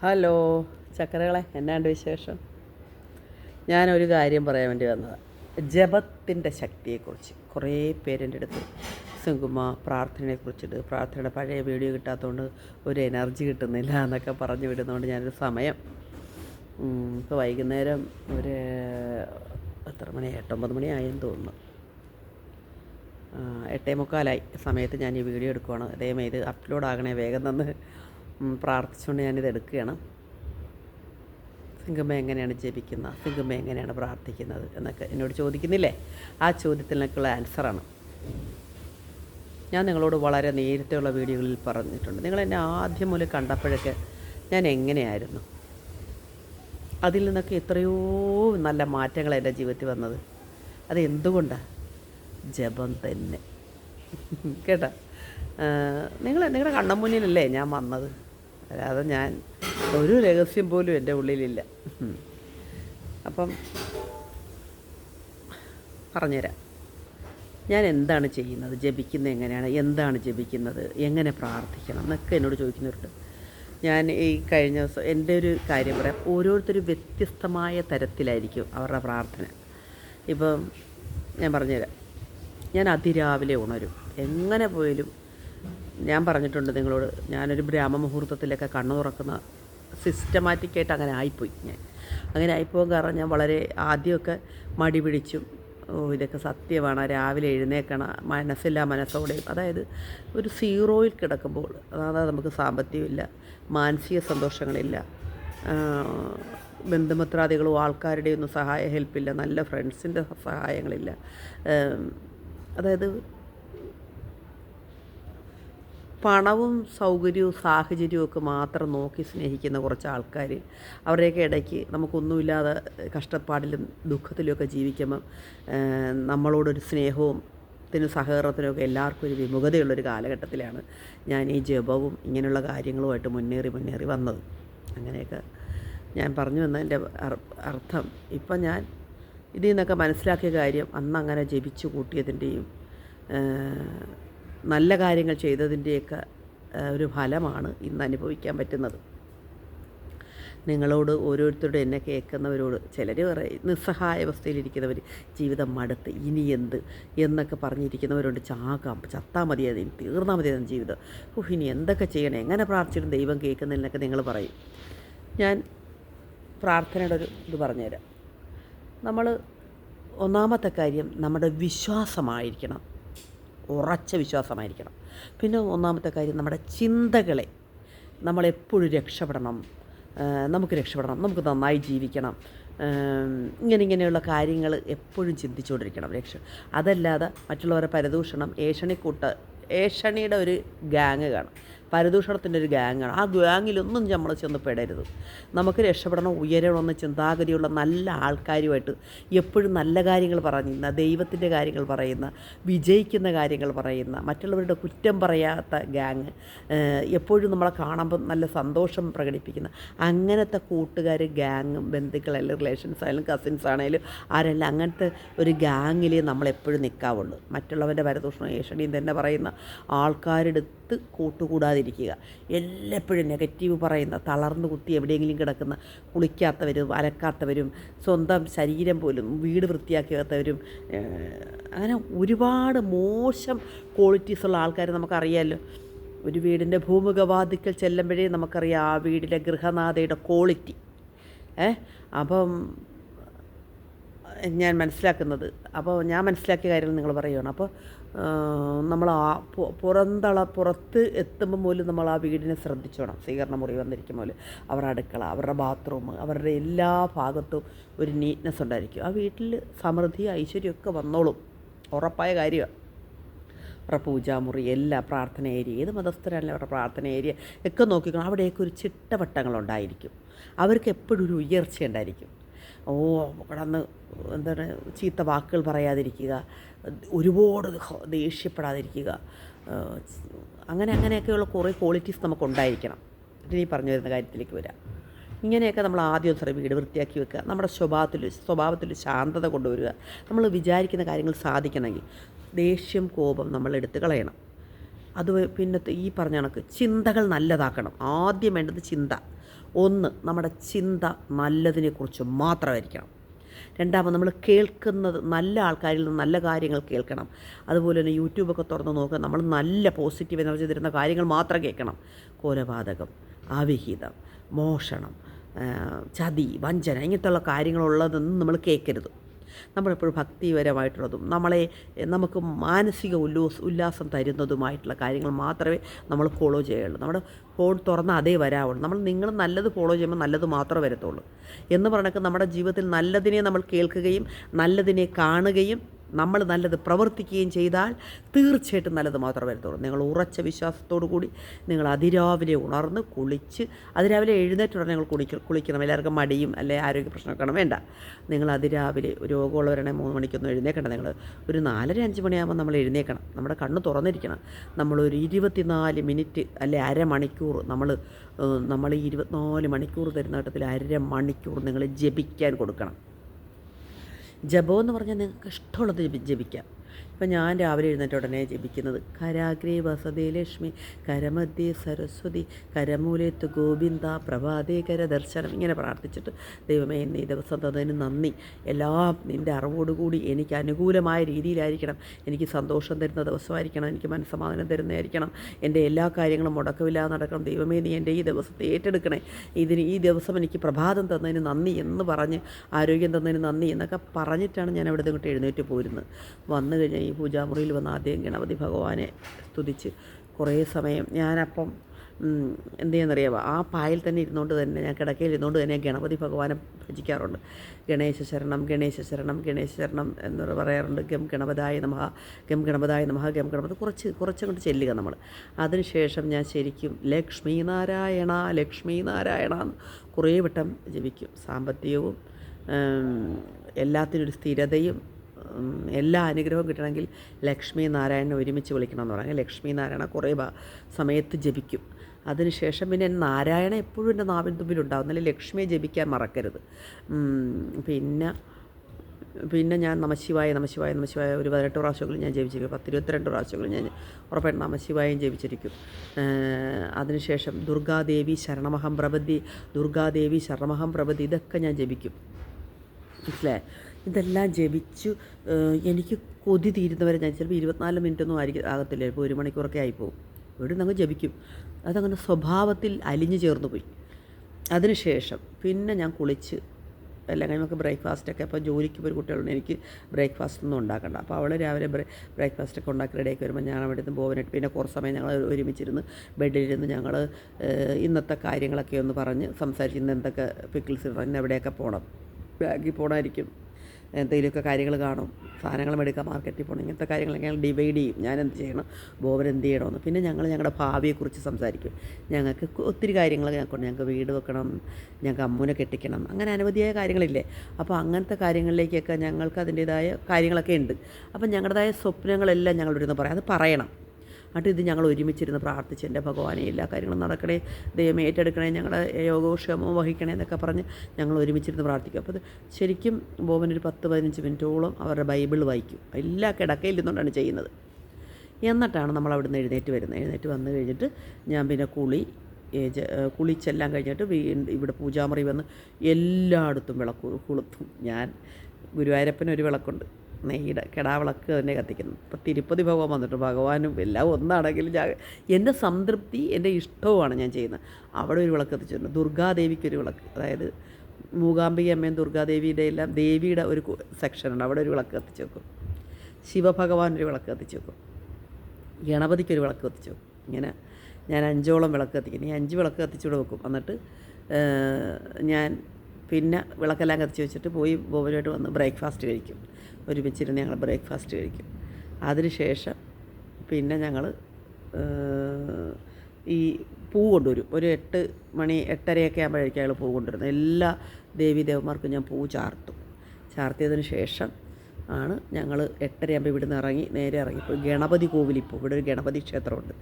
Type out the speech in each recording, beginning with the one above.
Hello ചക്കരകളെ എന്നാണ്ട് വിശേഷം? ഞാനൊരു കാര്യം പറയാൻ വേണ്ടി വന്നതാണ് ജപത്തിന്റെ ശക്തിയെക്കുറിച്ച് കുറേ പേരെന്റെ അടുത്ത് സുകുമ പ്രാർത്ഥനയെക്കുറിച്ചിട്ട് പ്രാർത്ഥനയുടെ പഴയ വീഡിയോ കിട്ടാത്തതുകൊണ്ട് ഒരു എനർജി കിട്ടുന്നില്ല എന്നൊക്കെ പറഞ്ഞു വിടുന്നതുകൊണ്ട് ഞാനൊരു സമയം ഇപ്പോൾ വൈകുന്നേരം ഒരു എത്ര മണി? എട്ടൊമ്പത് മണിയായെന്ന് തോന്നുന്നു. എട്ടേ മുക്കാലായി. സമയത്ത് ഞാൻ ഈ വീഡിയോ എടുക്കുവാണ്. അതേമേ ഇത് അപ്ലോഡ് ആകണേ വേഗം തന്ന്. പ്രാർത്ഥിച്ചുകൊണ്ട് ഞാനിത് എടുക്കുകയാണ്. സിംഗമ്മ എങ്ങനെയാണ് ജപിക്കുന്നത്? സിംഗമ്മ എങ്ങനെയാണ് പ്രാർത്ഥിക്കുന്നത് എന്നൊക്കെ എന്നോട് ചോദിക്കുന്നില്ലേ? ആ ചോദ്യത്തിനൊക്കെയുള്ള ആൻസറാണ് ഞാൻ നിങ്ങളോട് വളരെ നേരത്തെയുള്ള വീഡിയോകളിൽ പറഞ്ഞിട്ടുണ്ട്. നിങ്ങൾ എന്നെ ആദ്യം മുതൽ കണ്ടപ്പോഴൊക്കെ ഞാൻ എങ്ങനെയായിരുന്നു? അതിൽ നിന്നൊക്കെ എത്രയോ നല്ല മാറ്റങ്ങൾ എന്റെ ജീവിതത്തിൽ വന്നത്. അത് എന്തുകൊണ്ടാണ് ജപം തന്നെ. കേട്ടോ? നിങ്ങൾ നിങ്ങളുടെ കണ്ണമുന്നിലല്ലേ ഞാൻ വന്നത്? അല്ലാതെ ഞാൻ ഒരു രഹസ്യം പോലും എന്റെ ഉള്ളിലില്ല. അപ്പം പറഞ്ഞുതരാം. ഞാൻ എന്താണ് ചെയ്യുന്നത്? ജപിക്കുന്നത് എങ്ങനെയാണ്? എന്താണ് ജപിക്കുന്നത്? എങ്ങനെ പ്രാർത്ഥിക്കണം? എന്നൊക്കെ എന്നോട് ചോദിക്കുന്നവരുണ്ട്. ഞാൻ ഈ കഴിഞ്ഞ ദിവസം എന്റെ ഒരു കാര്യം പറയാം. ഓരോരുത്തരും വ്യത്യസ്തമായ തരത്തിലായിരിക്കും അവരുടെ പ്രാർത്ഥന. ഇപ്പം ഞാൻ പറഞ്ഞുതരാം. ഞാൻ അതിരാവിലെ ഉണരും. എങ്ങനെ പോയാലും ഞാൻ പറഞ്ഞിട്ടുണ്ട് നിങ്ങളോട് ഞാനൊരു ബ്രാഹ്മമുഹൂർത്തത്തിലൊക്കെ കണ്ണു തുറക്കുന്ന സിസ്റ്റമാറ്റിക്കായിട്ട് അങ്ങനെ ആയിപ്പോയി ഞാൻ. അങ്ങനെ ആയിപ്പോകാൻ കാരണം ഞാൻ വളരെ ആദ്യമൊക്കെ മടി പിടിച്ചും ഓ ഇതൊക്കെ സത്യമാണ് രാവിലെ എഴുന്നേക്കണ മനസ്സില്ല മനസ്സോടെയും അതായത് ഒരു സീറോയിൽ കിടക്കുമ്പോൾ അതായത് നമുക്ക് സാമ്പത്തികമില്ല മാനസിക സന്തോഷങ്ങളില്ല ബന്ധുമിത്രാദികളും ബന്ധുമിത്രാദികളോ ആൾക്കാരുടെ ഒന്നും സഹായ ഹെൽപ്പില്ല നല്ല ഫ്രണ്ട്സിന്റെ സഹായങ്ങളില്ല അതായത് പണവും സൗകര്യവും സാഹചര്യവും ഒക്കെ മാത്രം നോക്കി സ്നേഹിക്കുന്ന കുറച്ച് ആൾക്കാർ അവരുടെയൊക്കെ ഇടയ്ക്ക് നമുക്കൊന്നുമില്ലാതെ കഷ്ടപ്പാടിലും ദുഃഖത്തിലുമൊക്കെ ജീവിക്കുമ്പം ഏഹ്, നമ്മളോടൊരു സ്നേഹവും ത്തിനും സഹകരണത്തിനും ഒക്കെ എല്ലാവർക്കും ഒരു വിമുഖതയുള്ളൊരു കാലഘട്ടത്തിലാണ് ഞാൻ ഈ ജപവും ഇങ്ങനെയുള്ള കാര്യങ്ങളുമായിട്ട് മുന്നേറി മുന്നേറി വന്നത്. അങ്ങനെയൊക്കെ ഞാൻ പറഞ്ഞു വന്നതിന്റെ അർ- അർത്ഥം ഇപ്പം ഞാൻ ഇതിൽ നിന്നൊക്കെ മനസ്സിലാക്കിയ കാര്യം അന്ന് അങ്ങനെ ജപിച്ചു കൂട്ടിയതിന്റെയും നല്ല കാര്യങ്ങൾ ചെയ്തതിന്റെയൊക്കെ ഒരു ഫലമാണ് ഇന്ന് അനുഭവിക്കാൻ പറ്റുന്നത്. നിങ്ങളോട് ഓരോരുത്തരോട് എന്നെ കേൾക്കുന്നവരോട് ചിലർ പറയും നിസ്സഹായ അവസ്ഥയിലിരിക്കുന്നവർ ജീവിതം മടുത്ത് ഇനി എന്ത്? എന്നൊക്കെ പറഞ്ഞിരിക്കുന്നവരുണ്ട്. ചാകാം ചത്താൽ മതിയായത് ഇനി തീർന്നാൽ മതിയായത് ജീവിതം. ഓഹ് ഇനി എന്തൊക്കെ ചെയ്യണം? എങ്ങനെ പ്രാർത്ഥിച്ചിട്ടും ദൈവം കേൾക്കുന്നില്ലെന്നൊക്കെ നിങ്ങൾ പറയും. ഞാൻ പ്രാർത്ഥനയുടെ ഒരു ഇത് പറഞ്ഞുതരാം. നമ്മൾ ഒന്നാമത്തെ കാര്യം നമ്മുടെ വിശ്വാസമായിരിക്കണം. ഉറച്ച വിശ്വാസമായിരിക്കണം. പിന്നെ ഒന്നാമത്തെ കാര്യം നമ്മുടെ ചിന്തകളെ നമ്മളെപ്പോഴും രക്ഷപ്പെടണം. നമുക്ക് രക്ഷപ്പെടണം. നമുക്ക് നന്നായി ജീവിക്കണം. ഇങ്ങനെ ഇങ്ങനെയുള്ള കാര്യങ്ങൾ എപ്പോഴും ചിന്തിച്ചുകൊണ്ടിരിക്കണം. രക്ഷ അതല്ലാതെ മറ്റുള്ളവരെ പരദൂഷണം ഏഷണിക്കൂട്ട ഏഷണിയുടെ ഒരു ഗാങ് കാണും. പരദൂഷണത്തിന്റെ ഒരു ഗാങ്ങാണ്. ആ ഗാങ്ങിലൊന്നും നമ്മൾ ചെന്ന് പെടരുത്. നമുക്ക് രക്ഷപ്പെടണം ഉയരണമെന്ന് ചിന്താഗതിയുള്ള നല്ല ആൾക്കാരുമായിട്ട് എപ്പോഴും നല്ല കാര്യങ്ങൾ പറയുന്ന ദൈവത്തിന്റെ കാര്യങ്ങൾ പറയുന്ന വിജയിക്കുന്ന കാര്യങ്ങൾ പറയുന്ന മറ്റുള്ളവരുടെ കുറ്റം പറയാത്ത ഗാങ് എപ്പോഴും നമ്മളെ കാണുമ്പോൾ നല്ല സന്തോഷം പ്രകടിപ്പിക്കുന്ന അങ്ങനത്തെ കൂട്ടുകാർ ഗാങ്ങും ബന്ധുക്കളായാലും റിലേഷൻസ് ആയാലും കസിൻസ് ആണെങ്കിലും ആരെല്ലാം അങ്ങനത്തെ ഒരു ഗാങ്ങിലേ നമ്മളെപ്പോഴും നിൽക്കാവുള്ളൂ മറ്റുള്ളവന്റെ പരദൂഷണം ഏഷണിയും തന്നെ പറയുന്ന ആൾക്കാരെടുത്ത് കൂട്ടുകൂടാതിരിക്കുക എല്ലായ്പ്പോഴും നെഗറ്റീവ് പറയുന്ന തളർന്നു കുത്തി എവിടെയെങ്കിലും കിടക്കുന്ന കുളിക്കാത്തവരും അലക്കാത്തവരും സ്വന്തം ശരീരം പോലും വീട് വൃത്തിയാക്കാത്തവരും അങ്ങനെ ഒരുപാട് മോശം ക്വാളിറ്റീസ് ഉള്ള ആൾക്കാരെ നമുക്കറിയാമല്ലോ ഒരു വീടിന്റെ ഭൂമുഖവാദിക്കൽ ചെല്ലുമ്പോഴേ നമുക്കറിയാം ആ വീടിന്റെ ഗൃഹനാഥയുടെ ക്വാളിറ്റി ഏ അപ്പം ഞാൻ മനസ്സിലാക്കുന്നത്. അപ്പോൾ ഞാൻ മനസ്സിലാക്കിയ കാര്യങ്ങൾ നിങ്ങൾ പറയുകയാണ് അപ്പോൾ നമ്മൾ ആ പുറന്തള പുറത്ത് എത്തുമ്പോൾ പോലും നമ്മൾ ആ വീടിനെ ശ്രദ്ധിച്ചോണം. സ്വീകരണ മുറി വന്നിരിക്കും പോലെ അവരുടെ അടുക്കള അവരുടെ ബാത്റൂം അവരുടെ എല്ലാ ഭാഗത്തും ഒരു നീറ്റ്നെസ് ഉണ്ടായിരിക്കും. ആ വീട്ടിൽ സമൃദ്ധി ഐശ്വര്യമൊക്കെ വന്നോളും. ഉറപ്പായ കാര്യമാണ് അവരുടെ പൂജാമുറി എല്ലാ പ്രാർത്ഥന ഏരിയ ഏത് മതസ്ഥരാണെങ്കിലും അവരുടെ പ്രാർത്ഥന ഏരിയ ഒക്കെ നോക്കിക്കണം. അവിടെയൊക്കെ ഒരു ചിട്ടവട്ടങ്ങളുണ്ടായിരിക്കും അവർക്ക് എപ്പോഴും ഒരു ഉയർച്ച ഉണ്ടായിരിക്കും. ഓ കിടന്ന് എന്താണ് ചീത്ത വാക്കുകൾ പറയാതിരിക്കുക ഒരുപാട് ദേഷ്യപ്പെടാതിരിക്കുക. അങ്ങനെ അങ്ങനെയൊക്കെയുള്ള കുറേ ക്വാളിറ്റീസ് നമുക്കുണ്ടായിരിക്കണം. ഇനി പറഞ്ഞു വരുന്ന കാര്യത്തിലേക്ക് വരാം. ഇങ്ങനെയൊക്കെ നമ്മൾ ആദ്യം സാറേ വീട് വൃത്തിയാക്കി വെക്കുക. നമ്മുടെ സ്വഭാവത്തിൽ സ്വഭാവത്തിൽ ശാന്തത കൊണ്ടുവരിക. നമ്മൾ വിചാരിക്കുന്ന കാര്യങ്ങൾ സാധിക്കണമെങ്കിൽ ദേഷ്യം കോപം നമ്മൾ എടുത്ത് കളയണം. അത് പിന്നത്തെ ഈ പറഞ്ഞ കണക്ക് ചിന്തകൾ നല്ലതാക്കണം. ആദ്യം വേണ്ടത് ചിന്ത. ഒന്ന് നമ്മുടെ ചിന്ത നല്ലതിനെക്കുറിച്ച് മാത്രമായിരിക്കണം. രണ്ടാമത് നമ്മൾ കേൾക്കുന്നത് നല്ല ആൾക്കാരിൽ നിന്ന് നല്ല കാര്യങ്ങൾ കേൾക്കണം. അതുപോലെ തന്നെ യൂട്യൂബൊക്കെ തുറന്ന് നോക്കുക. നമ്മൾ നല്ല പോസിറ്റീവ് എനർജി തരുന്ന കാര്യങ്ങൾ മാത്രം കേൾക്കണം. കൊലപാതകം അവിഹിതം മോഷണം ചതി വഞ്ചന ഇങ്ങനത്തെയുള്ള കാര്യങ്ങളുള്ളതൊന്നും നമ്മൾ കേൾക്കരുത്. നമ്മളെപ്പോഴും ഭക്തിപരമായിട്ടുള്ളതും നമ്മളെ നമുക്ക് മാനസിക ഉല്ലാസ് ഉല്ലാസം തരുന്നതുമായിട്ടുള്ള കാര്യങ്ങൾ മാത്രമേ നമ്മൾ ഫോളോ ചെയ്യുള്ളൂ. നമ്മുടെ ഫോൺ തുറന്ന് അതേ വരാവുള്ളൂ. നമ്മൾ നിങ്ങൾ നല്ലത് ഫോളോ ചെയ്യുമ്പോൾ നല്ലത് മാത്രമേ വരത്തുള്ളൂ. എന്ന് പറഞ്ഞൊക്കെ നമ്മുടെ ജീവിതത്തിൽ നല്ലതിനെ നമ്മൾ കേൾക്കുകയും നല്ലതിനെ കാണുകയും നമ്മൾ നല്ലത് പ്രവർത്തിക്കുകയും ചെയ്താൽ തീർച്ചയായിട്ടും നല്ലത് മാത്രമേ വരത്തുള്ളൂ. നിങ്ങൾ ഉറച്ച വിശ്വാസത്തോടു കൂടി നിങ്ങൾ അതിരാവിലെ ഉണർന്ന് കുളിച്ച് അതിരാവിലെ എഴുന്നേറ്റ് ഉടനെ നിങ്ങൾ കുളിക്ക കുളിക്കണം. എല്ലാവർക്കും മടിയും അല്ലെ ആരോഗ്യ പ്രശ്നമൊക്കെ വേണ്ട. നിങ്ങൾ അതിരാവിലെ രോഗമുള്ളവരാണെങ്കിൽ മൂന്ന് മണിക്കൊന്നും എഴുന്നേക്കണം നിങ്ങൾ ഒരു നാലര അഞ്ച് മണിയാകുമ്പോൾ നമ്മൾ എഴുന്നേക്കണം. നമ്മുടെ കണ്ണ് തുറന്നിരിക്കണം. നമ്മളൊരു ഇരുപത്തിനാല് മിനിറ്റ് അല്ലെ അരമണിക്കൂർ നമ്മൾ നമ്മൾ ഈ ഇരുപത്തിനാല് മണിക്കൂർ തരുന്ന ഘട്ടത്തിൽ അരമണിക്കൂർ നിങ്ങൾ ജപിക്കാൻ കൊടുക്കണം. ജപം എന്ന് പറഞ്ഞാൽ നിങ്ങൾക്ക് ഇഷ്ടമുള്ളത് ജപി ജപിക്കാം. ഇപ്പം ഞാൻ രാവിലെ എഴുന്നേറ്റ ഉടനെ ജപിക്കുന്നത് കരാഗ്രേ വസതേ ലക്ഷ്മി കരമധ്യേ സരസ്വതി കരമൂലേത്ത് ഗോവിന്ദ പ്രഭാതേ കര ദർശനം ഇങ്ങനെ പ്രാർത്ഥിച്ചിട്ട് ദൈവമേ ഈ ദിവസം തന്നതിന് നന്ദി. എല്ലാം നിന്റെ അറിവോടുകൂടി എനിക്ക് അനുകൂലമായ രീതിയിലായിരിക്കണം. എനിക്ക് സന്തോഷം തരുന്ന ദിവസമായിരിക്കണം. എനിക്ക് മനസ്സമാധാനം തരുന്നതായിരിക്കണം. എന്റെ എല്ലാ കാര്യങ്ങളും മുടക്കമില്ലാതെ നടക്കണം. ദൈവമേ നീ എന്റെ ഈ ദിവസത്തെ ഏറ്റെടുക്കണേ. ഇതിന് ഈ ദിവസം എനിക്ക് പ്രഭാതം തന്നതിന് നന്ദി എന്ന് പറഞ്ഞ് ആരോഗ്യം തന്നതിന് നന്ദി എന്നൊക്കെ പറഞ്ഞിട്ടാണ് ഞാൻ അവിടെ ഇങ്ങോട്ട് എഴുന്നേറ്റ് പോരുന്നത്. വന്നു കഴിഞ്ഞാൽ ഈ പൂജാമുറിയിൽ വന്ന് ആദ്യം ഗണപതി ഭഗവാനെ സ്തുതിച്ച് കുറേ സമയം ഞാനപ്പം എന്ത് ചെയ്യുന്നറിയാമോ ആ പായിൽ തന്നെ ഇരുന്നുകൊണ്ട് തന്നെ ഞാൻ കിടക്കയിൽ ഇരുന്നുകൊണ്ട് തന്നെ ഗണപതി ഭഗവാനെ ഭജിക്കാറുണ്ട്. ഗണേശ ശരണം ഗണേശ ശരണം ഗണേശ ശരണം എന്ന് പറയാറുണ്ട്. ഗം ഗണപതായ നമഹ ഗം ഗണപതായ നമഹ ഗം ഗണപതി കുറച്ച് കുറച്ചങ്ങോട്ട് ചെല്ലുക നമ്മൾ അതിനുശേഷം ഞാൻ ശരിക്കും ലക്ഷ്മി നാരായണ ലക്ഷ്മി നാരായണ എന്ന് കുറേ വട്ടം ജപിക്കും. സാമ്പത്തികവും എല്ലാത്തിനൊരു സ്ഥിരതയും എല്ലാ അനുഗ്രഹവും കിട്ടണമെങ്കിൽ ലക്ഷ്മി നാരായണനെ ഒരുമിച്ച് വിളിക്കണം എന്ന് പറഞ്ഞാൽ ലക്ഷ്മി നാരായണ കുറേ സമയത്ത് ജപിക്കും. അതിനുശേഷം പിന്നെ നാരായണ എപ്പോഴും എന്റെ നാവിൻ തുമ്പിലുണ്ടാവും. എന്നാലും ലക്ഷ്മിയെ ജപിക്കാൻ മറക്കരുത്. പിന്നെ പിന്നെ ഞാൻ നമശിവായ നമശിവായ നമശിവായ ഒരു പതിനെട്ട് പ്രാവശ്യങ്ങളിൽ ഞാൻ ജപിച്ചിരിക്കും. പത്ത് ഇരുപത്തിരണ്ട് പ്രാവശ്യങ്ങളിൽ ഞാൻ ഉറപ്പായിട്ടും നമശിവായും ജപിച്ചിരിക്കും. അതിനുശേഷം ദുർഗാദേവി ശരണമഹം പ്രപതി ദുർഗാദേവി ശരണമഹം പ്രപതി ഇതൊക്കെ ഞാൻ ജപിക്കും. മനസ്സിലായേ? ഇതെല്ലാം ജപിച്ചു എനിക്ക് കൊതി തീരുന്നവരെ ഞാൻ ചിലപ്പോൾ ഇരുപത്തിനാല് മിനിറ്റൊന്നും ആയിരിക്കും ആകത്തില്ല. ഇപ്പോൾ ഒരു മണിക്കൂറൊക്കെ ആയിപ്പോവും. ഇവിടെ നിന്ന് ജപിക്കും. അതങ്ങനെ സ്വഭാവത്തിൽ അലിഞ്ഞു ചേർന്ന് പോയി. അതിനുശേഷം പിന്നെ ഞാൻ കുളിച്ച് എല്ലാം കഴിഞ്ഞ് നമുക്ക് ബ്രേക്ക്ഫാസ്റ്റൊക്കെ അപ്പോൾ ജോലിക്ക് പോയി കുട്ടികളുണ്ട് എനിക്ക് ബ്രേക്ക്ഫാസ്റ്റ് ഒന്നും ഉണ്ടാക്കണ്ട. അപ്പോൾ അവൾ രാവിലെ ബ്രേ ബ്രേക്ക്ഫാസ്റ്റൊക്കെ ഉണ്ടാക്കി റെഡിയാക്കി വരുമ്പോൾ ഞാൻ അവിടെ നിന്ന് പോകാനായിട്ട് പിന്നെ കുറച്ച് സമയം ഞങ്ങൾ ഒരുമിച്ചിരുന്ന് ബെഡിലിരുന്ന് ഞങ്ങൾ ഇന്നത്തെ കാര്യങ്ങളൊക്കെ ഒന്ന് പറഞ്ഞ് സംസാരിച്ച് ഇന്ന് എന്തൊക്കെ പിക്കിൾസ് ഇന്ന് എവിടെയൊക്കെ പോകണം ബാഗിൽ പോകണമായിരിക്കും എന്തെങ്കിലുമൊക്കെ കാര്യങ്ങൾ കാണും. സാധനങ്ങൾ എടുക്കാം മാർക്കറ്റിൽ പോകണം. ഇങ്ങനത്തെ കാര്യങ്ങളൊക്കെ ഞങ്ങൾ ഡിവൈഡ് ചെയ്യും. ഞാൻ എന്ത് ചെയ്യണം? ബോബൻ എന്ത് ചെയ്യണമെന്ന്. പിന്നെ ഞങ്ങൾ ഞങ്ങളുടെ ഭാവിയെക്കുറിച്ച് സംസാരിക്കും. ഞങ്ങൾക്ക് ഒത്തിരി കാര്യങ്ങൾ ഞങ്ങൾക്കുണ്ട്. ഞങ്ങൾക്ക് വീട് വെക്കണം. ഞങ്ങൾക്ക് അമ്മൂനെ കെട്ടിക്കണം. അങ്ങനെ അനവധിയായ കാര്യങ്ങളില്ലേ? അപ്പോൾ അങ്ങനത്തെ കാര്യങ്ങളിലേക്കൊക്കെ ഞങ്ങൾക്ക് അതിന്റേതായ കാര്യങ്ങളൊക്കെ ഉണ്ട്. അപ്പം ഞങ്ങളുടേതായ സ്വപ്നങ്ങളെല്ലാം ഞങ്ങളിരുന്ന് പറയാം. അത് പറയണം. എന്നിട്ട് ഇത് ഞങ്ങൾ ഒരുമിച്ചിരുന്ന് പ്രാർത്ഥിച്ച് എന്റെ ഭഗവാനെ എല്ലാ കാര്യങ്ങളും നടക്കണേ ദൈവം ഏറ്റെടുക്കണേ ഞങ്ങളുടെ യോഗക്ഷേമവും വഹിക്കണേ എന്നൊക്കെ പറഞ്ഞ് ഞങ്ങൾ ഒരുമിച്ചിരുന്ന് പ്രാർത്ഥിക്കും. അപ്പോൾ ശരിക്കും ബോബൻ ഒരു പത്ത് പതിനഞ്ച് മിനിറ്റോളം അവരുടെ ബൈബിൾ വായിക്കും. എല്ലാ കിടക്കയിൽ ഇരുന്നുകൊണ്ടാണ് ചെയ്യുന്നത്. എന്നിട്ടാണ് നമ്മൾ അവിടുന്ന് എഴുന്നേറ്റ് വരുന്നത്. എഴുന്നേറ്റ് വന്നു കഴിഞ്ഞിട്ട് ഞാൻ പിന്നെ കുളി ഏജ് കുളിച്ചെല്ലാം കഴിഞ്ഞിട്ട് വീ ഇവിടെ പൂജാമുറി വന്ന് എല്ലായിടത്തും വിളക്ക് കൊളുത്തും ഞാൻ ഗുരുവായൂരപ്പനൊരു വിളക്കുണ്ട്. നെയ്യുടെ കിടാവിളക്ക് തന്നെ കത്തിക്കുന്നു. ഇപ്പം തിരുപ്പതി ഭഗവാൻ വന്നിട്ട് ഭഗവാനും എല്ലാം ഒന്നാണെങ്കിലും ഞാൻ എന്റെ സംതൃപ്തി എന്റെ ഇഷ്ടവുമാണ് ഞാൻ ചെയ്യുന്നത്. അവിടെ ഒരു വിളക്ക് കത്തിച്ചിട്ടുണ്ട്. ദുർഗാദേവിക്ക് ഒരു വിളക്ക്. അതായത് മൂകാംബിക അമ്മയും ദുർഗാദേവിയുടെ എല്ലാം ദേവിയുടെ ഒരു സെക്ഷനുണ്ട് അവിടെ ഒരു വിളക്ക് കത്തിച്ച് വെക്കും. ശിവഭഗവാൻ ഒരു വിളക്ക് കത്തിച്ച് വെക്കും. ഗണപതിക്ക് ഒരു വിളക്ക് കത്തിച്ച് വെക്കും. ഇങ്ങനെ ഞാൻ അഞ്ചോളം വിളക്ക് കത്തിക്കും ഈ അഞ്ച് വിളക്ക് കത്തിച്ചുകൂടെ വെക്കും. എന്നിട്ട് ഞാൻ പിന്നെ വിളക്കെല്ലാം കത്തിച്ച് വെച്ചിട്ട് പോയി ബോബനുമായിട്ട് വന്ന് ബ്രേക്ക്ഫാസ്റ്റ് കഴിക്കും. ഒരുമിച്ചിരുന്ന് ഞങ്ങൾ ബ്രേക്ക്ഫാസ്റ്റ് കഴിക്കും. അതിനുശേഷം പിന്നെ ഞങ്ങൾ ഈ പൂ കൊണ്ടുവരും. ഒരു എട്ട് മണി എട്ടരയൊക്കെ ആകുമ്പോഴേക്കും അയാൾ പൂ കൊണ്ടുവരുന്നത്. എല്ലാ ദേവീദേവന്മാർക്കും ഞാൻ പൂ ചാർത്തും. ചാർത്തിയതിന് ശേഷം ആണ് ഞങ്ങൾ എട്ടരയാകുമ്പോൾ ഇവിടുന്ന് ഇറങ്ങി നേരെ ഇറങ്ങി ഇറങ്ങിപ്പോയി ഗണപതി കോവിലിപ്പോൾ ഇവിടെ ഒരു ഗണപതി ക്ഷേത്രമുണ്ട്.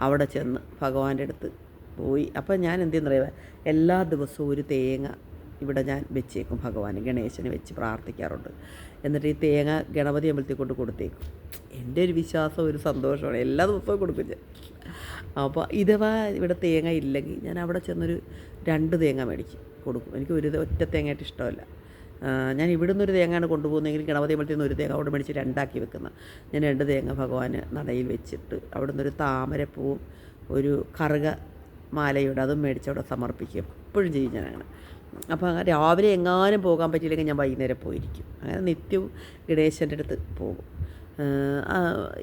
അവിടെ ചെന്ന് ഭഗവാന്റെ അടുത്ത് പോയി. അപ്പം ഞാൻ എന്തു ചെയ്യുന്നറിയാം എല്ലാ ദിവസവും ഒരു തേങ്ങ ഇവിടെ ഞാൻ വെച്ചേക്കും ഭഗവാൻ ഗണേശന് വെച്ച് പ്രാർത്ഥിക്കാറുണ്ട്. എന്നിട്ട് ഈ തേങ്ങ ഗണപതി അമ്പലത്തിൽ കൊണ്ട് കൊടുത്തേക്കും. എന്റെ ഒരു വിശ്വാസം ഒരു സന്തോഷമാണ്. എല്ലാ ദിവസവും കൊടുക്കും ഞാൻ. അപ്പോൾ ഇഥവാ ഇവിടെ തേങ്ങ ഇല്ലെങ്കിൽ ഞാൻ അവിടെ ചെന്നൊരു രണ്ട് തേങ്ങ മേടിക്കും കൊടുക്കും. എനിക്ക് ഒരു ഒറ്റ തേങ്ങയായിട്ട് ഇഷ്ടമല്ല. ഞാൻ ഇവിടെ നിന്നൊരു തേങ്ങയാണ് കൊണ്ടുപോകുന്നതെങ്കിൽ ഗണപതി അമ്പലത്തിൽ നിന്ന് ഒരു തേങ്ങ അവിടെ മേടിച്ച് രണ്ടാക്കി വെക്കുന്ന. ഞാൻ രണ്ട് തേങ്ങ ഭഗവാന് നടയിൽ വെച്ചിട്ട് അവിടെ നിന്നൊരു താമരപ്പൂവും ഒരു കറുക മാലയുടെ അതും മേടിച്ച് അവിടെ സമർപ്പിക്കും. എപ്പോഴും ചെയ്യും ഞാൻ അങ്ങനെ. അപ്പോൾ രാവിലെ എങ്ങാനും പോകാൻ പറ്റിയില്ലെങ്കിൽ ഞാൻ വൈകുന്നേരം പോയിരിക്കും. അങ്ങനെ നിത്യവും ഗണേശന്റെ അടുത്ത് പോകും.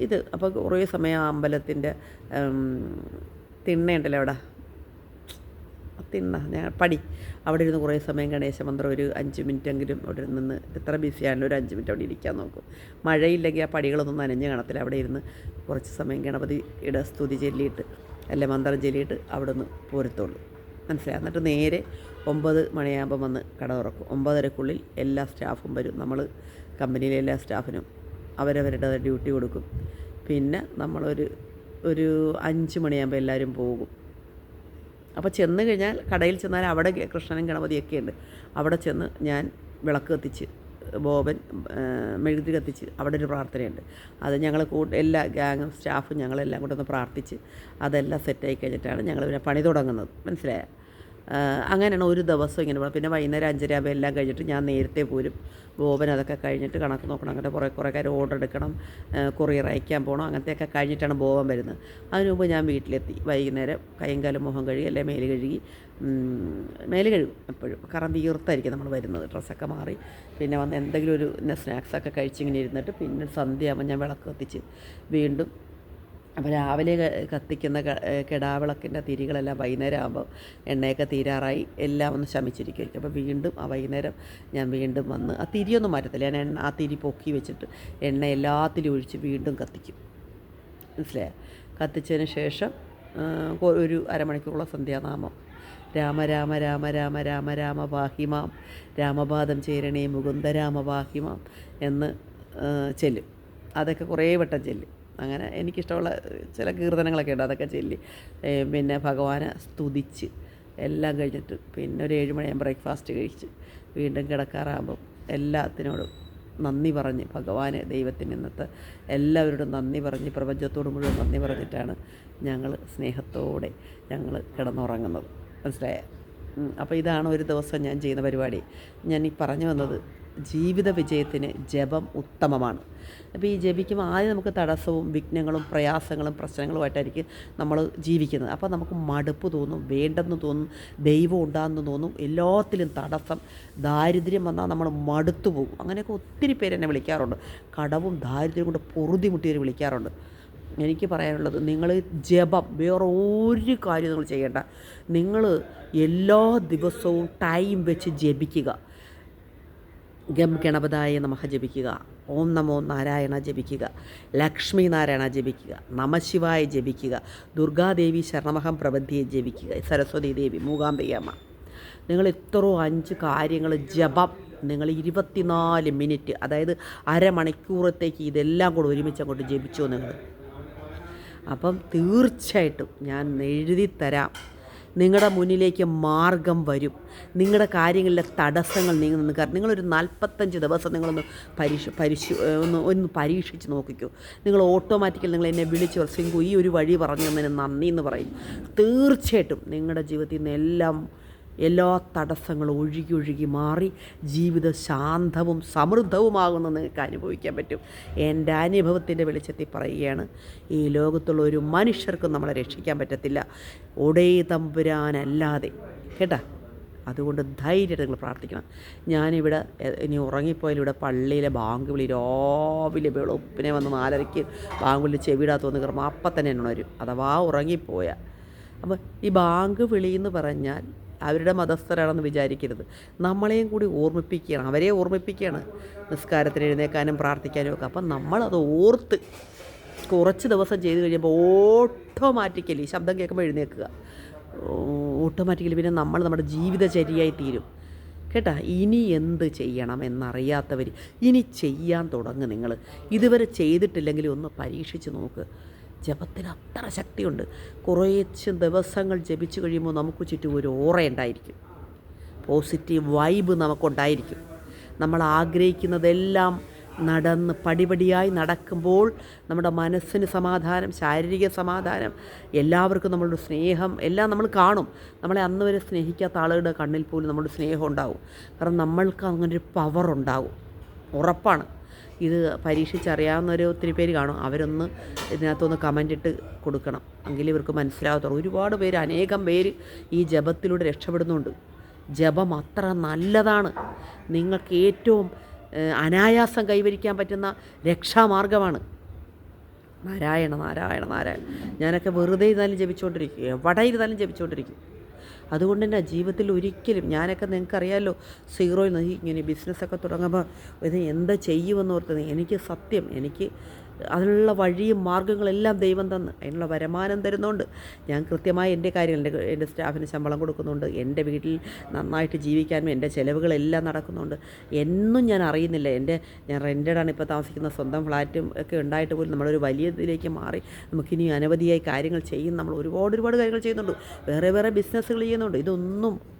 ഇത് അപ്പോൾ കുറേ സമയം ആ അമ്പലത്തിന്റെ തിണ്ണയുണ്ടല്ലോ അവിടെ. തിണ്ണ ഞാൻ പടി. അവിടെ ഇരുന്ന് കുറേ സമയം ഗണേശ മന്ത്രം ഒരു അഞ്ച് മിനിറ്റ് എങ്കിലും അവിടെ നിന്ന് എത്ര ബിസിയാണെങ്കിലും ഒരു അഞ്ച് മിനിറ്റ് അവിടെ ഇരിക്കാൻ നോക്കും. മഴയില്ലെങ്കിൽ ആ പടികളൊന്നും നനഞ്ഞ് കാണത്തില്ല. അവിടെ ഇരുന്ന് കുറച്ച് സമയം ഗണപതിയുടെ സ്തുതി ചൊല്ലിയിട്ട് അല്ലെ മന്ത്രം ചൊല്ലിയിട്ട് അവിടെ നിന്ന് പോരത്തുള്ളൂ. മനസ്സിലായി? എന്നിട്ട് നേരെ ഒമ്പത് മണിയാകുമ്പോൾ വന്ന് കട തുറക്കും ഒമ്പതരക്കുള്ളിൽ എല്ലാ സ്റ്റാഫും വരും. നമ്മൾ കമ്പനിയിലെ എല്ലാ സ്റ്റാഫിനും അവരവരുടെ ഡ്യൂട്ടി കൊടുക്കും. പിന്നെ നമ്മളൊരു ഒരു അഞ്ച് മണിയാകുമ്പോൾ എല്ലാവരും പോകും. അപ്പോൾ ചെന്ന് കഴിഞ്ഞാൽ കടയിൽ ചെന്നാൽ അവിടെ കൃഷ്ണനും ഗണപതിയൊക്കെ ഉണ്ട്. അവിടെ ചെന്ന് ഞാൻ വിളക്ക് കത്തിച്ച് ബോബൻ മെഴുകുതിരി കത്തിച്ച് അവിടെ ഒരു പ്രാർത്ഥനയുണ്ട്. അത് ഞങ്ങൾ കൂട്ട് എല്ലാ ഗാങ്ങും സ്റ്റാഫും ഞങ്ങളെല്ലാം കൂടെ ഒന്ന് പ്രാർത്ഥിച്ച് അതെല്ലാം സെറ്റായി കഴിഞ്ഞിട്ടാണ് ഞങ്ങൾ പിന്നെ പണി തുടങ്ങുന്നത്. മനസ്സിലായ? അങ്ങനെയാണ് ഒരു ദിവസം ഇങ്ങനെ പോകണം പിന്നെ വൈകുന്നേരം അഞ്ചര ആകുമ്പോൾ എല്ലാം കഴിഞ്ഞിട്ട് ഞാൻ നേരത്തെ പോരും. ബോബൻ അതൊക്കെ കഴിഞ്ഞിട്ട് കണക്ക് നോക്കണം. അങ്ങനെ കുറേ കുറേ കാര്യം ഓർഡർ എടുക്കണം. കൊറിയർ അയക്കാൻ പോകണം അങ്ങനത്തെയൊക്കെ കഴിഞ്ഞിട്ടാണ് ബോബൻ വരുന്നത്. അതിന് മുമ്പ് ഞാൻ വീട്ടിലെത്തി. വൈകുന്നേരം കൈയും കാലും മുഖം കഴുകി അല്ലെ മേൽ കഴുകി മേൽ കഴുകും എപ്പോഴും. കാരണം വീർത്തായിരിക്കും നമ്മൾ വരുന്നത്. ഡ്രസ്സൊക്കെ മാറി. പിന്നെ വന്ന് എന്തെങ്കിലും ഒരു സ്നാക്സൊക്കെ കഴിച്ചിങ്ങനെ ഇരുന്നിട്ട് പിന്നെ സന്ധ്യയാകുമ്പോൾ ഞാൻ വിളക്ക് കത്തിച്ച് വീണ്ടും അപ്പോൾ രാവിലെ കത്തിക്കുന്ന കിടാവിളക്കിന്റെ തിരികളെല്ലാം വൈകുന്നേരം ആകുമ്പോൾ എണ്ണയൊക്കെ തീരാറായി എല്ലാം ഒന്ന് ശമിച്ചിരിക്കുമായിരിക്കും അപ്പോൾ വീണ്ടും ആ വൈകുന്നേരം ഞാൻ വീണ്ടും വന്ന് ആ തിരിയൊന്നും മാറ്റത്തില്ല. ഞാൻ എണ്ണ ആ തിരി പൊക്കി വെച്ചിട്ട് എണ്ണ എല്ലാത്തിലും ഒഴിച്ച് വീണ്ടും കത്തിക്കും. മനസ്സിലായോ? കത്തിച്ചതിന് ശേഷം ഒരു അരമണിക്കൂറുള്ള സന്ധ്യാനാമം. രാമ രാമ രാമ രാമ രാമ രാമ വാഹിമാം. രാമപാദം ചേരണേ മുകുന്ദ രാമ വാഹിമാം എന്ന് ചെല്ലും. അതൊക്കെ കുറേ വട്ടം ചെല്ലും. അങ്ങനെ എനിക്കിഷ്ടമുള്ള ചില കീർത്തനങ്ങളൊക്കെ ഉണ്ട്. അതൊക്കെ ചൊല്ലി പിന്നെ ഭഗവാനെ സ്തുതിച്ച് എല്ലാം കഴിഞ്ഞിട്ട് പിന്നെ ഒരു ഏഴ് മണിയാകുമ്പോൾ ബ്രേക്ക്ഫാസ്റ്റ് കഴിച്ച് വീണ്ടും കിടക്കാറാകുമ്പം എല്ലാത്തിനോടും നന്ദി പറഞ്ഞ് ഭഗവാന് ദൈവത്തിന് ഇന്നത്തെ എല്ലാവരോടും നന്ദി പറഞ്ഞ് പ്രപഞ്ചത്തോട് മുഴുവൻ നന്ദി പറഞ്ഞിട്ടാണ് ഞങ്ങൾ സ്നേഹത്തോടെ ഞങ്ങൾ കിടന്നുറങ്ങുന്നത്. മനസ്സിലായ? അപ്പോൾ ഇതാണ് ഒരു ദിവസം ഞാൻ ചെയ്യുന്ന പരിപാടി. ഞാൻ ഈ പറഞ്ഞു വന്നത് ജീവിത വിജയത്തിന് ജപം ഉത്തമമാണ്. അപ്പോൾ ഈ ജപിക്കുമ്പോൾ ആദ്യം നമുക്ക് തടസ്സവും വിഘ്നങ്ങളും പ്രയാസങ്ങളും പ്രശ്നങ്ങളുമായിട്ടായിരിക്കും നമ്മൾ ജീവിക്കുന്നത്. അപ്പോൾ നമുക്ക് മടുപ്പ് തോന്നും വേണ്ടെന്ന് തോന്നും ദൈവം ഉണ്ടാകുന്നു തോന്നും എല്ലാത്തിലും തടസ്സം ദാരിദ്ര്യം വന്നാൽ നമ്മൾ മടുത്തു പോകും. അങ്ങനെയൊക്കെ ഒത്തിരി പേര് എന്നെ വിളിക്കാറുണ്ട്. കടവും ദാരിദ്ര്യം കൊണ്ട് പൊറുതി മുട്ടിയവർ വിളിക്കാറുണ്ട്. എനിക്ക് പറയാനുള്ളത് നിങ്ങൾ ജപം വേറെ ഒരു കാര്യം നിങ്ങൾ ചെയ്യേണ്ട. നിങ്ങൾ എല്ലാ ദിവസവും ടൈം വെച്ച് ജപിക്കുക. ഗം ഗണപതായ നമഹ ജപിക്കുക. ഓം നമോ നാരായണ ജപിക്കുക. ലക്ഷ്മി നാരായണ ജപിക്കുക. നമശിവായ ജപിക്കുക. ദുർഗാദേവി ശരണമഹം പ്രബന്ധിയെ ജപിക്കുക. സരസ്വതി ദേവി മൂകാംബികമ്മ നിങ്ങൾ ഇത്രയോ അഞ്ച് കാര്യങ്ങൾ ജപം. നിങ്ങൾ ഇരുപത്തിനാല് മിനിറ്റ് അതായത് അരമണിക്കൂറത്തേക്ക് ഇതെല്ലാം കൂടെ ഒരുമിച്ച് അങ്ങോട്ട് ജപിച്ചോ നിങ്ങൾ. അപ്പം തീർച്ചയായിട്ടും ഞാൻ എഴുതി തരാം നിങ്ങളുടെ മുന്നിലേക്ക് മാർഗം വരും. നിങ്ങളുടെ കാര്യങ്ങളിലെ തടസ്സങ്ങൾ നിങ്ങൾ നിന്ന് കാരണം നിങ്ങളൊരു നാൽപ്പത്തഞ്ച് ദിവസം നിങ്ങളൊന്ന് പരീക്ഷ പരിശു ഒന്ന് ഒന്ന് പരീക്ഷിച്ച് നോക്കിക്കോ. നിങ്ങൾ ഓട്ടോമാറ്റിക്കലി നിങ്ങൾ എന്നെ വിളിച്ച് സിംഗു ഈ ഒരു വഴി പറഞ്ഞു തന്നതിന് നന്ദി എന്ന് പറയും. തീർച്ചയായിട്ടും നിങ്ങളുടെ ജീവിതത്തിൽ നിന്ന് എല്ലാം എല്ലാ തടസ്സങ്ങളും ഒഴുകി ഒഴുകി മാറി ജീവിത ശാന്തവും സമൃദ്ധവുമാകുമെന്ന് നിങ്ങൾക്ക് അനുഭവിക്കാൻ പറ്റും. എന്റെ അനുഭവത്തിന്റെ വെളിച്ചത്തിൽ പറയുകയാണ് ഈ ലോകത്തുള്ള ഒരു മനുഷ്യർക്കും നമ്മളെ രക്ഷിക്കാൻ പറ്റത്തില്ല. ഒടേ തമ്പുരാനല്ലാതെ. കേട്ടാ? അതുകൊണ്ട് ധൈര്യമായിട്ട് നിങ്ങൾ പ്രാർത്ഥിക്കണം. ഞാനിവിടെ ഇനി ഉറങ്ങിപ്പോയാലും ഇവിടെ പള്ളിയിലെ ബാങ്ക് വിളി രാവിലെ വെളുപ്പിനെ വന്ന് നാലരയ്ക്ക് ബാങ്ക് വിളി ചെവിടാത്ത വന്ന് കയറുമ്പോൾ അപ്പം തന്നെ എന്നെ വരും. അഥവാ ഉറങ്ങിപ്പോയാൽ അപ്പോൾ ഈ ബാങ്ക് വിളി എന്ന് പറഞ്ഞാൽ അവരുടെ മതസ്ഥരാണെന്ന് വിചാരിക്കരുത്. നമ്മളെയും കൂടി ഓർമ്മിപ്പിക്കുകയാണ്. അവരെ ഓർമ്മിപ്പിക്കുകയാണ്. നിസ്കാരത്തിന് എഴുന്നേക്കാനും പ്രാർത്ഥിക്കാനും ഒക്കെ. അപ്പം നമ്മളത് ഓർത്ത് കുറച്ച് ദിവസം ചെയ്ത് കഴിയുമ്പോൾ ഓട്ടോമാറ്റിക്കലി ശബ്ദം കേൾക്കുമ്പോൾ എഴുന്നേൽക്കുക. ഓട്ടോമാറ്റിക്കലി പിന്നെ നമ്മൾ നമ്മുടെ ജീവിതചര്യയായി തീരും. കേട്ടാ ഇനി എന്ത് ചെയ്യണം എന്നറിയാത്തവർ ഇനി ചെയ്യാൻ തുടങ്ങും നിങ്ങൾ ഇതുവരെ ചെയ്തിട്ടില്ലെങ്കിൽ ഒന്ന് പരീക്ഷിച്ച് നോക്ക്. ജപത്തിന് അത്ര ശക്തിയുണ്ട്. കുറേച്ച് ദിവസങ്ങൾ ജപിച്ചു കഴിയുമ്പോൾ നമുക്ക് ചുറ്റും ഒരു ഓറയുണ്ടായിരിക്കും പോസിറ്റീവ് വൈബ് നമുക്കുണ്ടായിരിക്കും. നമ്മൾ ആഗ്രഹിക്കുന്നതെല്ലാം നടന്ന് പടിപടിയായി നടക്കുമ്പോൾ നമ്മുടെ മനസ്സിന് സമാധാനം ശാരീരിക സമാധാനം എല്ലാവർക്കും നമ്മളുടെ സ്നേഹം എല്ലാം നമ്മൾ കാണും. നമ്മളെ അന്ന് വരെ സ്നേഹിക്കാത്ത ആളുകളുടെ കണ്ണിൽ പോലും നമ്മുടെ സ്നേഹം ഉണ്ടാവും. കാരണം നമ്മൾക്ക് അങ്ങനെ ഒരു പവർ ഉണ്ടാവും. ഉറപ്പാണ്. ഇത് പരീക്ഷിച്ചറിയാവുന്നവർ ഒത്തിരി പേര് കാണും. അവരൊന്ന് ഇതിനകത്തൊന്ന് കമന്റ് ഇട്ട് കൊടുക്കണം. എങ്കിലും ഇവർക്ക് മനസ്സിലാകത്തുള്ളൂ ഒരുപാട് പേര് അനേകം പേര് ഈ ജപത്തിലൂടെ രക്ഷപ്പെടുന്നുണ്ട്. ജപം അത്ര നല്ലതാണ്. നിങ്ങൾക്ക് ഏറ്റവും അനായാസം കൈവരിക്കാൻ പറ്റുന്ന രക്ഷാമാർഗമാണ്. നാരായണ നാരായണ നാരായണ. ഞാനൊക്കെ വെറുതെ ഇരുന്നാലും ജപിച്ചുകൊണ്ടിരിക്കും എവിടെ ഇരുന്നാലും ജപിച്ചുകൊണ്ടിരിക്കും അതുകൊണ്ട് തന്നെ ജീവിതത്തിൽ ഒരിക്കലും ഞാനൊക്കെ നിങ്ങൾക്കറിയാമല്ലോ സീറോയിൽ നിന്ന് ഇങ്ങനെ ബിസിനസ്സൊക്കെ തുടങ്ങുമ്പോൾ ഇത് എന്താ ചെയ്യുമെന്ന് ഓർത്തത് എനിക്ക് സത്യം എനിക്ക് അതിനുള്ള വഴിയും മാർഗങ്ങളെല്ലാം ദൈവം തന്ന്. അതിനുള്ള വരുമാനം തരുന്നുണ്ട്. ഞാൻ കൃത്യമായി എന്റെ കാര്യങ്ങൾ എന്റെ എന്റെ സ്റ്റാഫിന് ശമ്പളം കൊടുക്കുന്നുണ്ട്. എന്റെ വീട്ടിൽ നന്നായിട്ട് ജീവിക്കാനും എന്റെ ചിലവുകളെല്ലാം നടക്കുന്നുണ്ട്. എന്നും ഞാൻ അറിയുന്നില്ല. എന്റെ ഞാൻ റെന്റഡാണ് ഇപ്പോൾ താമസിക്കുന്ന സ്വന്തം ഫ്ലാറ്റും ഒക്കെ ഉണ്ടായിട്ട് പോലും നമ്മളൊരു വലിയ ഇതിലേക്ക് മാറി നമുക്കിനി അനവധിയായി കാര്യങ്ങൾ ചെയ്യും. നമ്മൾ ഒരുപാട് ഒരുപാട് കാര്യങ്ങൾ ചെയ്യുന്നുണ്ട്. വേറെ വേറെ ബിസിനസ്സുകൾ ചെയ്യുന്നുണ്ട്. ഇതൊന്നും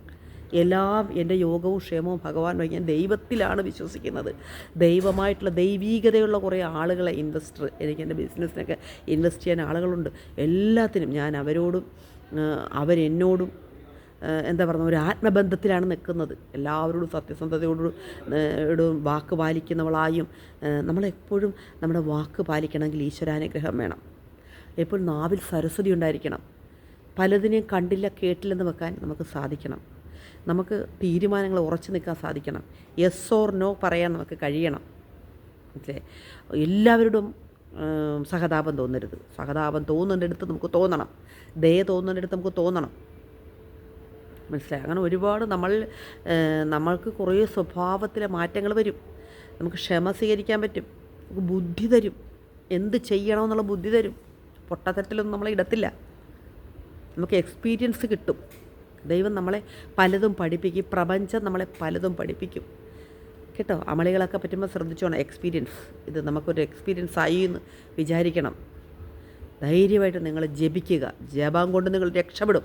എല്ലാം എന്റെ യോഗവും ക്ഷേമവും ഭഗവാൻ ഞാൻ ദൈവത്തിലാണ് വിശ്വസിക്കുന്നത്. ദൈവമായിട്ടുള്ള ദൈവീകതയുള്ള കുറേ ആളുകളെ ഇൻവെസ്റ്റർ എനിക്ക് എന്റെ ബിസിനസ്സിനൊക്കെ ഇൻവെസ്റ്റ് ചെയ്യാൻ ആളുകളുണ്ട്. എല്ലാത്തിനും ഞാൻ അവരോടും അവരെന്നോടും എന്താ പറയുക ഒരു ആത്മബന്ധത്തിലാണ് നിൽക്കുന്നത്. എല്ലാവരോടും സത്യസന്ധതയോടും വാക്ക് പാലിക്കുന്നവളായും നമ്മളെപ്പോഴും നമ്മുടെ വാക്ക് പാലിക്കണമെങ്കിൽ ഈശ്വരാനുഗ്രഹം വേണം. എപ്പോഴും നാവിൽ സരസ്വതി ഉണ്ടായിരിക്കണം. പലതിനെയും കണ്ടില്ല കേട്ടില്ലെന്ന് വെക്കാൻ നമുക്ക് സാധിക്കണം. നമുക്ക് തീരുമാനങ്ങൾ ഉറച്ചു നിൽക്കാൻ സാധിക്കണം. യെസ് ഓർ നോ പറയാൻ നമുക്ക് കഴിയണം. മനസ്സിലെ എല്ലാവരോടും സഹതാപം തോന്നരുത്. സഹതാപം തോന്നുന്നിടത്ത് നമുക്ക് തോന്നണം. ദയ തോന്നുന്നിടത്ത് നമുക്ക് തോന്നണം. മനസ്സിലായി? അങ്ങനെ ഒരുപാട് നമ്മൾ നമ്മൾക്ക് കുറേ സ്വഭാവത്തിലെ മാറ്റങ്ങൾ വരും. നമുക്ക് ക്ഷമ സ്വീകരിക്കാൻ പറ്റും. നമുക്ക് ബുദ്ധി തരും. എന്ത് ചെയ്യണമെന്നുള്ള ബുദ്ധി തരും. പൊട്ടത്തരത്തിലൊന്നും നമ്മളെ ഇടത്തില്ല. നമുക്ക് എക്സ്പീരിയൻസ് കിട്ടും. ദൈവം നമ്മളെ പലതും പഠിപ്പിക്കും പ്രപഞ്ചം നമ്മളെ പലതും പഠിപ്പിക്കും. കേട്ടോ? അമളികളൊക്കെ പറ്റുമ്പോൾ ശ്രദ്ധിച്ചോണം. എക്സ്പീരിയൻസ് ഇത് നമുക്കൊരു എക്സ്പീരിയൻസ് ആയി എന്ന് വിചാരിക്കണം. ധൈര്യമായിട്ട് നിങ്ങൾ ജപിക്കുക. ജപം കൊണ്ട് നിങ്ങൾ രക്ഷപ്പെടും.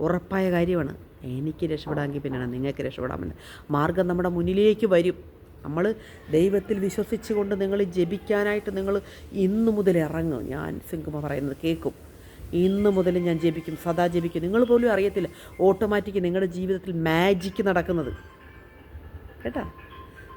ഉറപ്പായ കാര്യമാണ്. എനിക്ക് രക്ഷപ്പെടാമെങ്കിൽ പിന്നെയാണ് നിങ്ങൾക്ക് രക്ഷപ്പെടാൻ പറ്റുന്നത് മാർഗം നമ്മുടെ മുന്നിലേക്ക് വരും. നമ്മൾ ദൈവത്തിൽ വിശ്വസിച്ചുകൊണ്ട് നിങ്ങൾ ജപിക്കാനായിട്ട് നിങ്ങൾ ഇന്നു മുതൽ ഇറങ്ങും. ഞാൻ സിംഗമ പറയുന്നത് കേൾക്കും. ഇന്ന് മുതൽ ഞാൻ ജപിക്കും സദാ ജപിക്കും. നിങ്ങൾ പോലും അറിയത്തില്ല ഓട്ടോമാറ്റിക് നിങ്ങളുടെ ജീവിതത്തിൽ മാജിക്ക് നടക്കുന്നത്. കേട്ടാ?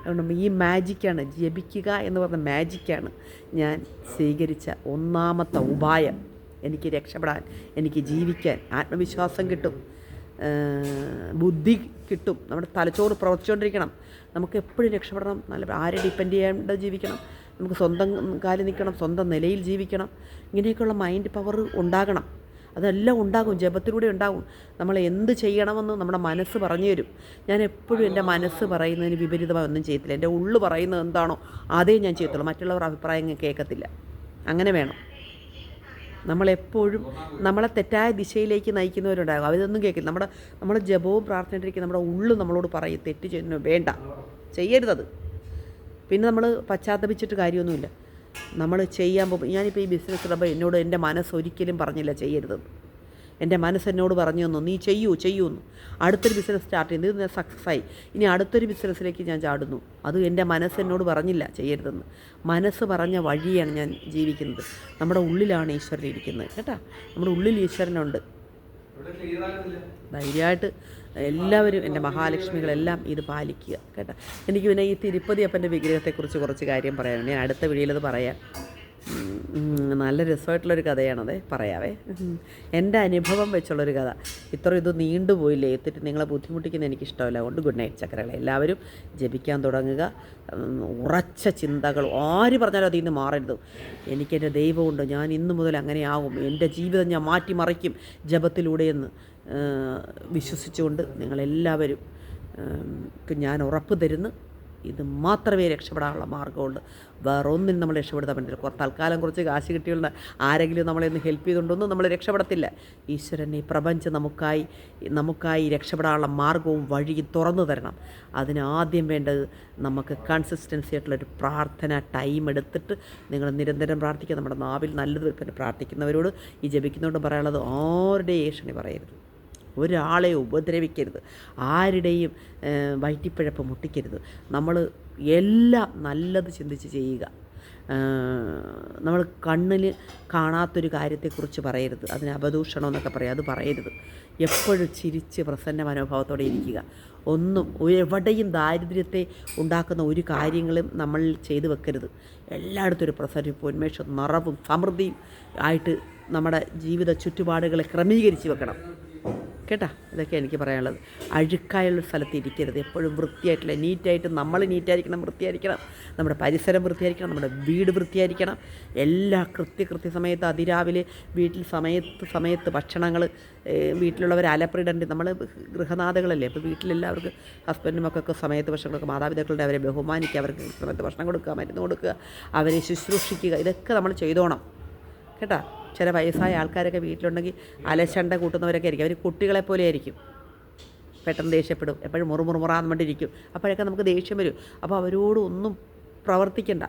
അതുകൊണ്ട് ഈ മാജിക്കാണ് ജപിക്കുക എന്ന് പറഞ്ഞ മാജിക്കാണ് ഞാൻ സ്വീകരിച്ച ഒന്നാമത്തെ ഉപായം. എനിക്ക് രക്ഷപ്പെടാൻ എനിക്ക് ജീവിക്കാൻ ആത്മവിശ്വാസം കിട്ടും ബുദ്ധി കിട്ടും. നമ്മുടെ തലച്ചോറ് പ്രവർത്തിച്ചുകൊണ്ടിരിക്കണം. നമുക്ക് എപ്പോഴും രക്ഷപ്പെടണം. നല്ല ആരെ ഡിപ്പെൻഡ് ചെയ്യേണ്ട ജീവിക്കണം. നമുക്ക് സ്വന്തം കാലിൽ നിൽക്കണം സ്വന്തം നിലയിൽ ജീവിക്കണം. ഇങ്ങനെയൊക്കെയുള്ള മൈൻഡ് പവർ ഉണ്ടാകണം. അതെല്ലാം ഉണ്ടാകും ജപത്തിലൂടെ ഉണ്ടാകും. നമ്മൾ എന്ത് ചെയ്യണമെന്ന് നമ്മുടെ മനസ്സ് പറഞ്ഞു തരും. ഞാൻ എപ്പോഴും എന്റെ മനസ്സ് പറയുന്നതിന് വിപരീതമായി ഒന്നും ചെയ്യത്തില്ല. എന്റെ ഉള്ളു പറയുന്നത് എന്താണോ അതേ ഞാൻ ചെയ്യത്തുള്ളൂ. മറ്റുള്ളവർ അഭിപ്രായം കേൾക്കത്തില്ല. അങ്ങനെ വേണം. നമ്മളെപ്പോഴും നമ്മളെ തെറ്റായ ദിശയിലേക്ക് നയിക്കുന്നവരുണ്ടാകും. അവരൊന്നും കേൾക്കില്ല. നമ്മുടെ നമ്മുടെ ജപവും പ്രാർത്ഥനയിട്ടിരിക്കും നമ്മുടെ ഉള്ളു നമ്മളോട് പറയും. തെറ്റ് ചെയ്യുന്നു വേണ്ട. ചെയ്യരുതത് പിന്നെ നമ്മൾ പശ്ചാത്തപിച്ചിട്ട് കാര്യമൊന്നുമില്ല. നമ്മൾ ചെയ്യാൻ പോകും ഞാനിപ്പോൾ ഈ ബിസിനസ് ഇടുമ്പോൾ എന്നോട് എന്റെ മനസ്സ് ഒരിക്കലും പറഞ്ഞില്ല ചെയ്യരുതെന്ന് എന്റെ മനസ്സ് എന്നോട് പറഞ്ഞു തന്നു നീ ചെയ്യൂ ചെയ്യൂ എന്ന് അടുത്തൊരു ബിസിനസ് സ്റ്റാർട്ട് ചെയ്യുന്നത് ഇത് സക്സസ് ആയി. ഇനി അടുത്തൊരു ബിസിനസ്സിലേക്ക് ഞാൻ ചാടുന്നു. അത് എന്റെ മനസ്സ് എന്നോട് പറഞ്ഞില്ല ചെയ്യരുതെന്ന്. മനസ്സ് പറഞ്ഞ വഴിയാണ് ഞാൻ ജീവിക്കുന്നത്. നമ്മുടെ ഉള്ളിലാണ് ഈശ്വരൻ ഇരിക്കുന്നത്. കേട്ടോ? നമ്മുടെ ഉള്ളിൽ ഈശ്വരനുണ്ട്. ധൈര്യമായിട്ട് എല്ലാവരും എന്റെ മഹാലക്ഷ്മികളെല്ലാം ഇത് പാലിക്കുക കേട്ടോ. എനിക്ക് പിന്നെ ഈ തിരുപ്പതി അപ്പന്റെ വിഗ്രഹത്തെക്കുറിച്ച് കുറച്ച് കാര്യം പറയാനുണ്ട്. ഞാൻ അടുത്ത വീഡിയോയിലത് പറയാം. നല്ല രസമായിട്ടുള്ളൊരു കഥയാണത് പറയാവേ. എന്റെ അനുഭവം വെച്ചുള്ളൊരു കഥ. ഇത്ര ഇത് നീണ്ടുപോയില്ലേ എത്തിട്ട് നിങ്ങളെ ബുദ്ധിമുട്ടിക്കുന്ന എനിക്ക് ഇഷ്ടമല്ല അതുകൊണ്ട് ഗുഡ് നൈറ്റ് ചക്കരകളെ എല്ലാവരും ജപിക്കാൻ തുടങ്ങുക. ഉറച്ച ചിന്തകൾ. ആര് പറഞ്ഞാലും അതിൽ നിന്ന് മാറരുത്. എനിക്കെന്റെ ദൈവമുണ്ട്. ഞാൻ ഇന്നു മുതൽ അങ്ങനെയാകും. എന്റെ ജീവിതം ഞാൻ മാറ്റിമറിക്കും ജപത്തിലൂടെയെന്ന് വിശ്വസിച്ചുകൊണ്ട് നിങ്ങളെല്ലാവരും ഞാൻ ഉറപ്പ് തരുന്നു. ഇത് മാത്രമേ രക്ഷപ്പെടാനുള്ള മാർഗമുള്ളൂ വേറെ ഒന്നിനും നമ്മൾ രക്ഷപ്പെടുത്താൻ പറ്റില്ല. തൽക്കാലം കുറച്ച് കാശ് കിട്ടിയുള്ള ആരെങ്കിലും നമ്മളെ ഒന്ന് ഹെൽപ്പ് ചെയ്തുകൊണ്ടൊന്നും നമ്മൾ രക്ഷപ്പെടത്തില്ല. ഈശ്വരൻ ഈ പ്രപഞ്ചം നമുക്കായി നമുക്കായി രക്ഷപ്പെടാനുള്ള മാർഗവും വഴിയും തുറന്നു തരണം. അതിന് ആദ്യം വേണ്ടത് നമുക്ക് കൺസിസ്റ്റൻസി ആയിട്ടുള്ളൊരു പ്രാർത്ഥന ടൈം എടുത്തിട്ട് നിങ്ങൾ നിരന്തരം പ്രാർത്ഥിക്കുക. നമ്മുടെ നാവിൽ നല്ലത് പിന്നെ പ്രാർത്ഥിക്കുന്നവരോട് ഈ ജപിക്കുന്നതുകൊണ്ട് പറയാനുള്ളത് ആരുടെ ഏഷണി പറയരുത്. ഒരാളെ ഉപദ്രവിക്കരുത്. ആരുടെയും വയറ്റിപ്പഴപ്പ് മുട്ടിക്കരുത്. നമ്മൾ എല്ലാം നല്ലത് ചിന്തിച്ച് ചെയ്യുക. നമ്മൾ കണ്ണിൽ കാണാത്തൊരു കാര്യത്തെക്കുറിച്ച് പറയരുത്. അതിന് അപദൂഷണം എന്നൊക്കെ പറയും. അത് പറയരുത്. എപ്പോഴും ചിരിച്ച് പ്രസന്ന മനോഭാവത്തോടെ ഇരിക്കുക. ഒന്നും എവിടെയും ദാരിദ്ര്യത്തെ ഉണ്ടാക്കുന്ന ഒരു കാര്യങ്ങളും നമ്മൾ ചെയ്തു വെക്കരുത്. എല്ലായിടത്തും ഒരു പ്രസരിപ്പ് ഉന്മേഷം നിറവും സമൃദ്ധിയും ആയിട്ട് നമ്മുടെ ജീവിത ചുറ്റുപാടുകളെ ക്രമീകരിച്ച് വെക്കണം. കേട്ടാ? ഇതൊക്കെ എനിക്ക് പറയാനുള്ളത്. അഴുക്കായുള്ള സ്ഥലത്ത് ഇരിക്കരുത്. എപ്പോഴും വൃത്തിയായിട്ടില്ല. നീറ്റായിട്ട് നമ്മൾ നീറ്റായിരിക്കണം വൃത്തിയായിരിക്കണം. നമ്മുടെ പരിസരം വൃത്തിയായിരിക്കണം നമ്മുടെ വീട് വൃത്തിയായിരിക്കണം. എല്ലാ കൃത്യ കൃത്യസമയത്ത് അതിരാവിലെ വീട്ടിൽ സമയത്ത് സമയത്ത് ഭക്ഷണങ്ങൾ വീട്ടിലുള്ളവർ അലപ്പിടേണ്ടി നമ്മൾ ഗൃഹനാഥകളല്ലേ? അപ്പോൾ വീട്ടിലെല്ലാവർക്കും ഹസ്ബൻഡും ഒക്കെ സമയത്ത് ഭക്ഷണം കൊടുക്കുക മാതാപിതാക്കളുടെ അവരെ ബഹുമാനിക്കുക അവർക്ക് സമയത്ത് ഭക്ഷണം കൊടുക്കുക മരുന്ന് കൊടുക്കുക അവരെ ശുശ്രൂഷിക്കുക. ഇതൊക്കെ നമ്മൾ ചെയ്തോണം. കേട്ടാ? ചില വയസ്സായ ആൾക്കാരൊക്കെ വീട്ടിലുണ്ടെങ്കിൽ അലശണ്ട കൂട്ടുന്നവരൊക്കെ ആയിരിക്കും. അവർ കുട്ടികളെ പോലെ ആയിരിക്കും. പെട്ടെന്ന് ദേഷ്യപ്പെടും. എപ്പോഴും മുറുമുറുമുറാന്ന് കൊണ്ടിരിക്കും. അപ്പോഴൊക്കെ നമുക്ക് ദേഷ്യം വരും. അപ്പോൾ അവരോട് ഒന്നും പ്രവർത്തിക്കണ്ട.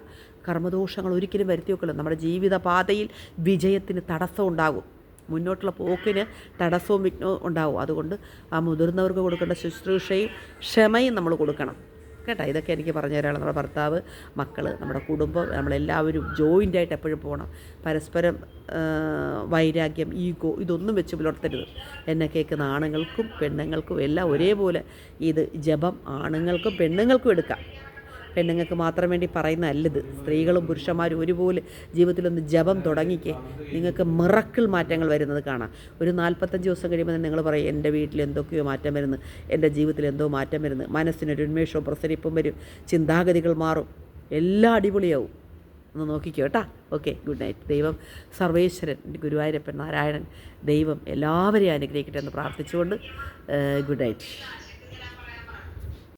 കർമ്മദോഷങ്ങൾ ഒരിക്കലും വരുത്തി വെക്കില്ല നമ്മുടെ ജീവിതപാതയിൽ വിജയത്തിന് തടസ്സം ഉണ്ടാകും. മുന്നോട്ടുള്ള പോക്കിന് തടസ്സവും വിഘ്നവും ഉണ്ടാവും അതുകൊണ്ട് ആ മുതിർന്നവർക്ക് കൊടുക്കേണ്ട ശുശ്രൂഷയും ക്ഷമയും നമ്മൾ കൊടുക്കണം. കേട്ടോ ഇതൊക്കെ എനിക്ക് പറഞ്ഞു തരാനുള്ള നമ്മുടെ ഭർത്താവ് മക്കൾ നമ്മുടെ കുടുംബം നമ്മളെല്ലാവരും ജോയിന്റായിട്ട് എപ്പോഴും പോകണം പരസ്പരം വൈരാഗ്യം ഈഗോ ഇതൊന്നും വെച്ച് പുലർത്തരുത്. എന്നെ കേൾക്കുന്ന ആണുങ്ങൾക്കും പെണ്ണുങ്ങൾക്കും എല്ലാം ഒരേപോലെ ഇത് ജപം ആണുങ്ങൾക്കും പെണ്ണുങ്ങൾക്കും എടുക്കാം. പെണ്ണുങ്ങൾക്ക് മാത്രം വേണ്ടി പറയുന്നതല്ലത് സ്ത്രീകളും പുരുഷന്മാരും ഒരുപോലെ ജീവിതത്തിലൊന്ന് ജപം തുടങ്ങിക്കേ. നിങ്ങൾക്ക് മിറക്കിൾ മാറ്റങ്ങൾ വരുന്നത് കാണാം. ഒരു നാൽപ്പത്തഞ്ച് ദിവസം കഴിയുമ്പോൾ നിങ്ങൾ പറയും എന്റെ വീട്ടിൽ എന്തൊക്കെയോ മാറ്റം വരുന്നു. എന്റെ ജീവിതത്തിൽ എന്തോ മാറ്റം വരുന്നു. മനസ്സിനൊരു ഉന്മേഷവും പ്രസരിപ്പും വരും. ചിന്താഗതികൾ മാറും. എല്ലാം അടിപൊളിയാവും. ഒന്ന് നോക്കിക്കോ കേട്ടാ. Okay good night. ദൈവം സർവേശ്വരൻ ഗുരുവായൂരപ്പൻ നാരായണൻ ദൈവം എല്ലാവരെയും അനുഗ്രഹിക്കട്ടെ എന്ന് പ്രാർത്ഥിച്ചുകൊണ്ട് ഗുഡ് നൈറ്റ്.